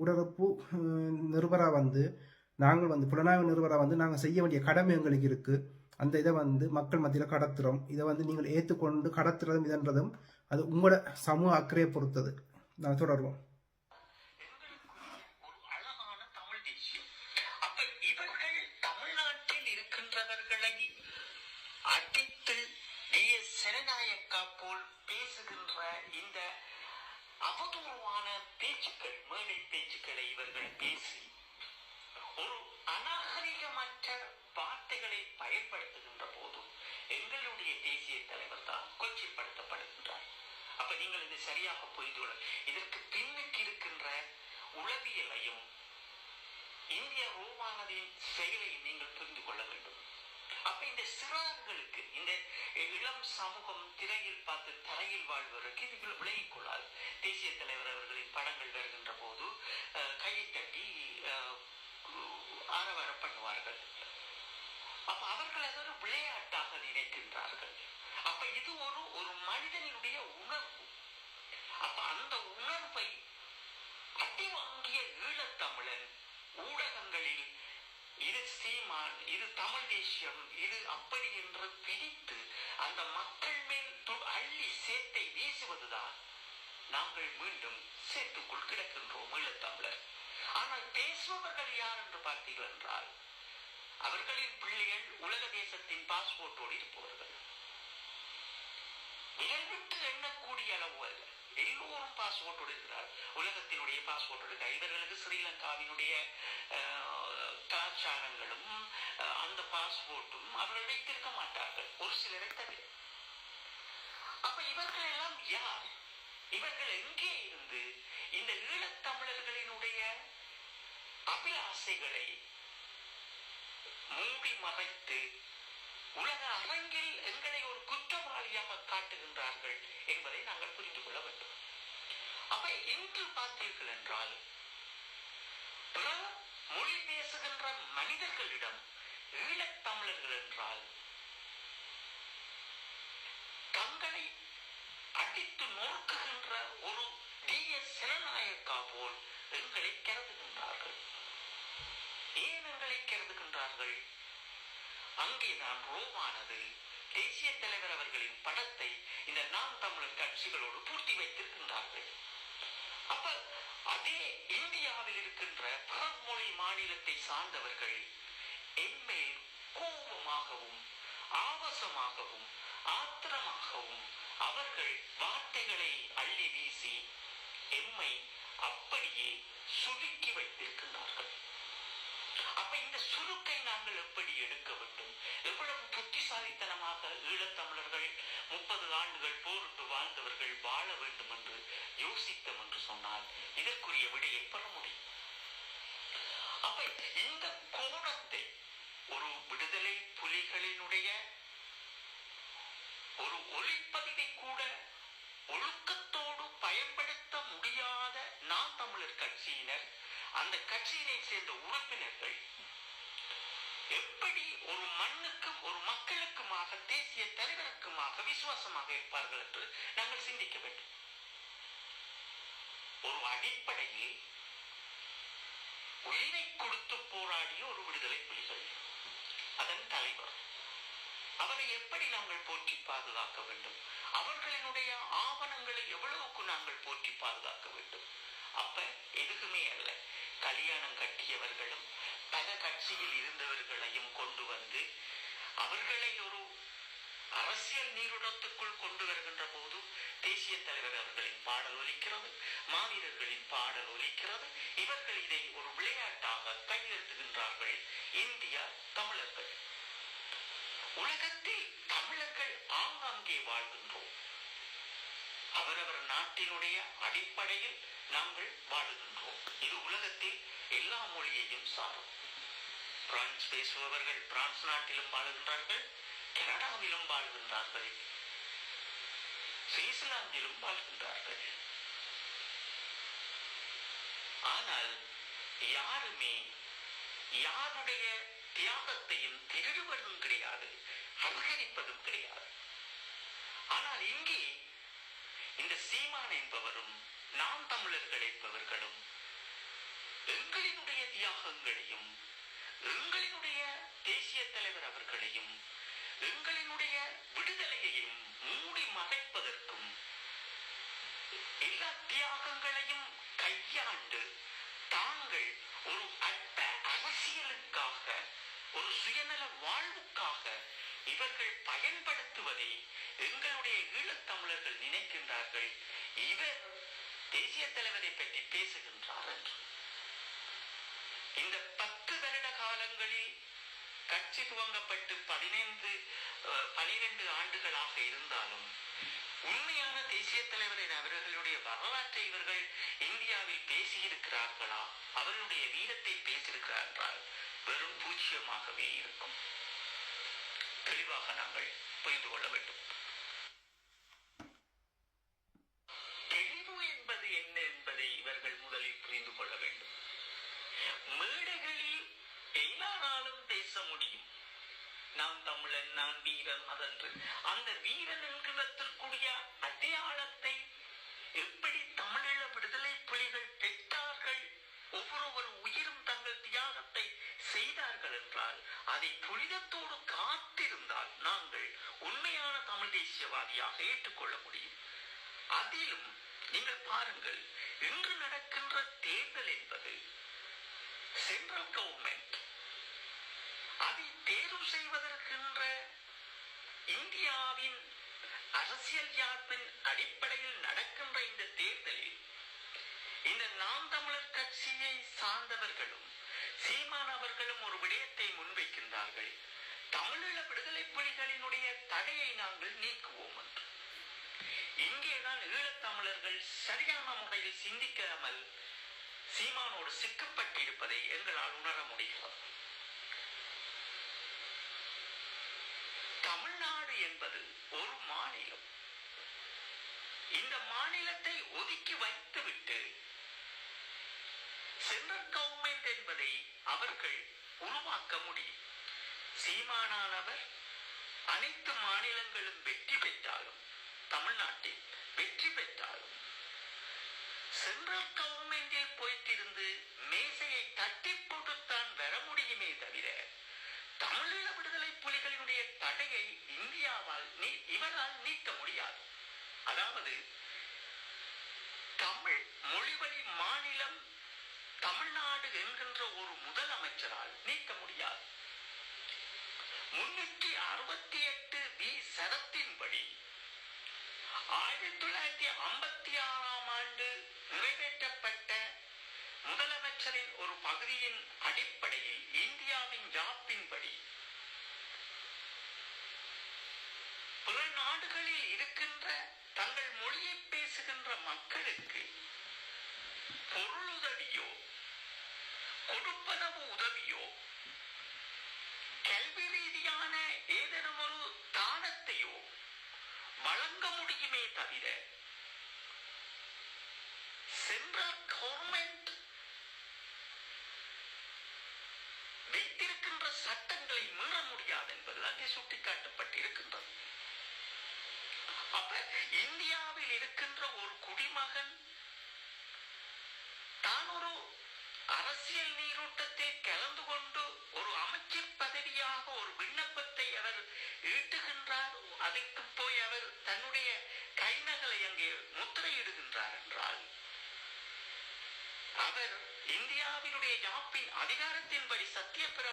ஊடகப்பு நிருபராக வந்து நாங்கள் வந்து புலனாய்வு நிருபராக வந்து நாங்கள் செய்ய வேண்டிய கடமை எங்களுக்கு இருக்குது அந்த இதை வந்து மக்கள் மத்தியில் கடத்துகிறோம் இதை வந்து நீங்கள் ஏற்றுக்கொண்டு கடத்துறதும் இதன்றதும் அது உங்களோட சமூக அக்கறையை பொறுத்தது. நாங்கள் தொடருவோம். அடித்து சரியாக புரிந்து கொள்ள. இதற்கு பின்னுக்கு இருக்கின்ற உளவியலையும் இந்திய ரோமானதின் செயலையும் நீங்கள் புரிந்து கொள்ள வேண்டும். அப்ப இந்த சிறார்களுக்கு இந்த இளம் சமூகம் திரையில் பார்த்து தரையில் வாழ்வதற்கு இது விலகிக் கொள்ளாது. தேசிய தலைவர் அவர்களின் படங்கள் வருகின்ற போது அஹ், கையை தட்டி அஹ், பண்ணுவார்கள். அப்ப அவர்கள் அது ஒரு விளையாட்டாக நினைக்கின்றார்கள். அப்ப இது ஒரு ஒரு மனிதனுடைய அப்ப அந்த உணர்வை அடி வாங்கிய ஈழத்தமிழன் ஊடகங்களில் இது சீமான் இது தமிழ் தேசியம் இது அப்படி என்று பிரித்து அந்த மக்கள் மேல் அள்ளி சேத்தை வீசுவதுதான் நாங்கள் மீண்டும் சேத்துக்குள் கிடக்கின்றோம் ஈழத்தமிழர். ஆனால் பேசுபவர்கள் யார் என்று பார்த்தீர்கள் என்றால் அவர்களின் பிள்ளைகள் உலக தேசத்தின் பாஸ்போர்ட்டோடு இருப்பவர்கள். விரல் விட்டு எண்ணக்கூடிய அளவு அல்ல. எல்லோரும் பாஸ்போர்ட் எடுக்கிறார் உலகத்தினுடைய பாஸ்போர்ட் எடுக்க இவர்களுக்கு ஸ்ரீலங்காவினுடைய கலாச்சாரங்களும் அந்த பாஸ்போர்ட்டும் அவர்கள் வைத்திருக்க மாட்டார்கள். ஒரு சிலரை தவிர. அப்ப இவர்கள் எல்லாம் யார்? இவர்கள் எங்கே இருந்து இந்த ஈழத்தமிழர்களினுடைய அபிலாசைகளை மூடி மறைத்து உலக அரங்கில் எங்களை ஒரு குற்றவாளியாக காட்டுகின்றார்கள் என்பதை நாங்கள் புரிந்து கொள்ள வேண்டும். அப்ப இன்று பார்த்தீர்கள் என்றால் பிற மொழி பேசுகின்ற மனிதர்களிடம் ஈழத்தமிழர்கள் என்றால் தங்களை அடித்து நொறுக்குகின்ற ஒரு தீய சிறநாயக்கா போல் எங்களை கருது அங்கேதான் ரோமானது தேசிய தலைவர் அவர்களின் படத்தை இந்த நாம் தமிழர் கட்சிகளோடு பூர்த்தி வைத்திருக்கின்றார்கள். அப்ப அதே இந்தியாவில் இருக்கின்ற பிறமொழி மாநிலத்தை சார்ந்தவர்கள் எம்மேல் கோபமாகவும் ஆபாசமாகவும் ஆத்திரமாகவும் அவர்கள் வார்த்தைகளை அள்ளி வீசி எம்மை அப்படியே சுருக்கி வைத்திருக்கின்றார்கள். அப்ப இந்த சுருக்கை நாங்கள் எப்படி எடுக்க வேண்டும்? எவ்வளவு புத்திசாலித்தனமாக ஈழத்தமிழர்கள் முப்பது ஆண்டுகள் போரிட்டு வாழ்ந்தவர்கள் வாழ வேண்டும் என்று யோசித்தோம் என்று சொன்னால் இதற்குரிய விடையை பெற முடியும். அப்ப இந்த கோணத்தை ஒரு விடுதலை புலிகளினுடைய ஒரு ஒளிப்பதிவை கூட ஒழுக்கத்தோடு பயன்படுத்த முடியாத நாம் தமிழர் கட்சியினர் அந்த கட்சியினை சேர்ந்த உறுப்பினர்கள் எப்படி ஒரு மண்ணுக்கும் ஒரு மக்களுக்குமாக தேசிய தலைவருக்குமாக விசுவாசமாக இருப்பார்கள் என்று நாங்கள் சிந்திக்க வேண்டும். ஒரு அடிப்படையில் உயிரை கொடுத்து போராடிய ஒரு விடுதலை புலிகள் அதன் தலைவர். அவரை எப்படி நாங்கள் போற்றி பாதுகாக்க வேண்டும்? அவர்களினுடைய ஆவணங்களை எவ்வளவுக்கு நாங்கள் போற்றி பாதுகாக்க வேண்டும்? அப்ப எதுக்குமே அல்ல. கல்யாணம் கட்டியவர்களும் பல கட்சியில் இருந்தவர்களையும் கொண்டு வந்து அவர்களை ஒரு அரசியல் நீருடத்துக்குள் கொண்டு வருகின்ற போது தேசிய தலைவர் அவர்களின் பாடல் ஒலிக்கிறது மாவீரர்களின் பாடல் ஒலிக்கிறது. இவர்கள் இதை ஒரு விளையாட்டாக கையெழுத்துகின்றார்கள் இந்தியா தமிழர்கள். உலகத்தில் தமிழர்கள் ஆங்காங்கே வாழ்கின்றோம். அவரவர் நாட்டினுடைய அடிப்படையில் நாங்கள் வாழுகின்றோம். இது உலகத்தில் எல்லா மொழியையும் சாரும். பிரான்ஸ் பேசுபவர்கள் பிரான்ஸ் நாட்டிலும் வாழுகின்றார்கள் கனடாவிலும் வாழ்கின்றார்கள் சுவிட்சர்லாந்திலும் வாழ்கின்றார்கள். ஆனால் யாருமே யாருடைய தியாகத்தையும் திருடுவதும் கிடையாது அபகரிப்பதும் கிடையாது. ஆனால் இங்கே இந்த சீமான் என்பவரும் நாம் தமிழர்கள் என்பவர்களும் எங்களினுடைய தியாகங்களையும் எங்களினுடைய தேசிய தலைவர் அவர்களையும் எங்களினுடைய விடுதலையையும் மூடி மறைப்பதற்கும் எல்லா தியாகங்களையும் கையாண்டு தாங்கள் ஒரு அற்ப அரசியலுக்காக ஒரு சுயநல வாழ்வுக்காக இவர்கள் பயன்படுத்துவதை எங்களுடைய ஈழத்தமிழர்கள் நினைக்கின்றார்கள். இவர் தேசிய தலைவரை பற்றி பேசுகின்றார் என்று இந்த பத்து வருட காலங்களில் கட்சி துவங்கப்பட்டு பதினைந்து பனிரெண்டு ஆண்டுகளாக இருந்தாலும் உண்மையான தேசிய தலைவரின் அவர்களுடைய வரலாற்றை இவர்கள் இந்தியாவில் பேசியிருக்கிறார்களா? அவர்களுடைய வீரத்தை பேசியிருக்கிறார்கள்? வெறும் பூஜ்ஜியமாகவே இருக்கும். தெளிவாக நாங்கள் புரிந்து கொள்ள வேண்டும் தெளிவு என்பது என்ன என்பதை இவர்கள் முதலில் புரிந்து கொள்ள வேண்டும் மேடைகளில் எல்லாராலும் பேச முடியும் நான் தமிழன் நான் வீரன் அதன்று அந்த வீரன் என்கிறதற்குரிய அடையாளத்தை எப்படி தமிழீழ விடுதலை புலிகள் பெற்றார்கள்? ஒவ்வொருவர் உயிரும் தங்கள் தியாகத்தை செய்தார்கள் என்றால் அதை புனிதத்தோடு காத்திருந்தால் நாங்கள் உண்மையான தமிழ் தேசியவாதியாக ஏற்றுக்கொள்ள முடியும். அதிலும் நீங்கள் பாருங்கள் இன்று நடக்கின்ற தேர்தல் என்பது சென்ட்ரல் கவர்மெண்ட் அதை தேர்வு செய்வதற்கு இந்தியாவின் அரசியல் யாப்பின் அடிப்படையில் நடக்கின்ற இந்த தேர்தலில் இந்த நாம் தமிழர் கட்சியை சார்ந்தவர்களும் சீமான் அவர்களும் ஒரு விடயத்தை முன்வைக்கின்றார்கள். தமிழீழ விடுதலை புலிகளினுடைய தடையை நாங்கள் நீக்குவோம் என்று. இங்கேதான் ஈழத்தமிழர்கள் சரியான முறையில் சிந்திக்காமல் சீமானோடு சிக்கப்பட்டிருப்பதை எங்களால் உணர முடிகிறது. தமிழ்நாடு என்பது ஒரு மாநிலம். இந்த மாநிலத்தை ஒதுக்கி வைத்துவிட்டு சென்ட்ரல் கவர்மெண்ட் என்பதை அவர்கள் உருவாக்க முடியும். சீமானானவர் அனைத்து மாநிலங்களும் வெற்றி பெற்றாலும் தமிழ்நாட்டில் வெற்றி பெற்றாலும் சென்ட்ரல் கவர்மெண்டில் போயிட்டிருந்து மேசையை தட்டி போட்டுத்தான் வர முடியுமே தவிர தமிழீழ விடுதலை புலிகளினுடைய தடையை இந்தியாவால் நீ இவரால் நீக்க முடியாது அதாவது தமிழ் மொழிவழி மாநிலம் தமிழ்நாடு என்கின்ற ஒரு முதலமைச்சரால் நீக்க முடியாது. முன்னூற்றி அறுபத்தி எட்டு வி சரத்தின்படி ஆயிரத்தி தொள்ளாயிரத்தி ஐம்பத்தி ஆறாம் ஆண்டு நிறைவேற்றப்பட்ட முதலமைச்சரின் ஒரு பகுதியின் அடிப்படையில் இந்தியாவின் ஜாப்பின்படி பிற நாடுகளில் இருக்கின்ற தங்கள் மொழியை பேசுகின்ற மக்களுக்கு பொருளுதவியோ கொடுப்பனவு உதவியோ கல்வி ரீதியான ஏதேனும் ஒரு தானத்தையோ வழங்க முடியுமே தவிர சென்ட்ரல் கவர்மெண்ட் வைத்திருக்கின்ற சட்டங்களை மீற முடியாது என்பதுதான் சுட்டிக்காட்டப்பட்டிருக்கின்றது. இந்தியாவில் இருக்கின்ற ஒரு குடிமகன் தான் ஒரு அரசியல் நீரோட்டத்தில் கலந்து கொண்டு ஒரு அமைச்சர் பதவியாக ஒரு விண்ணப்பத்தை அவர் ஈட்டுகின்றார். அதற்கு போய் அவர் தன்னுடைய கைநகலை அங்கே முத்திரையிடுகின்றார் என்றால் அவர் இந்தியாவினுடைய யாப்பின் அதிகாரத்தின்படி சத்தியப்பிர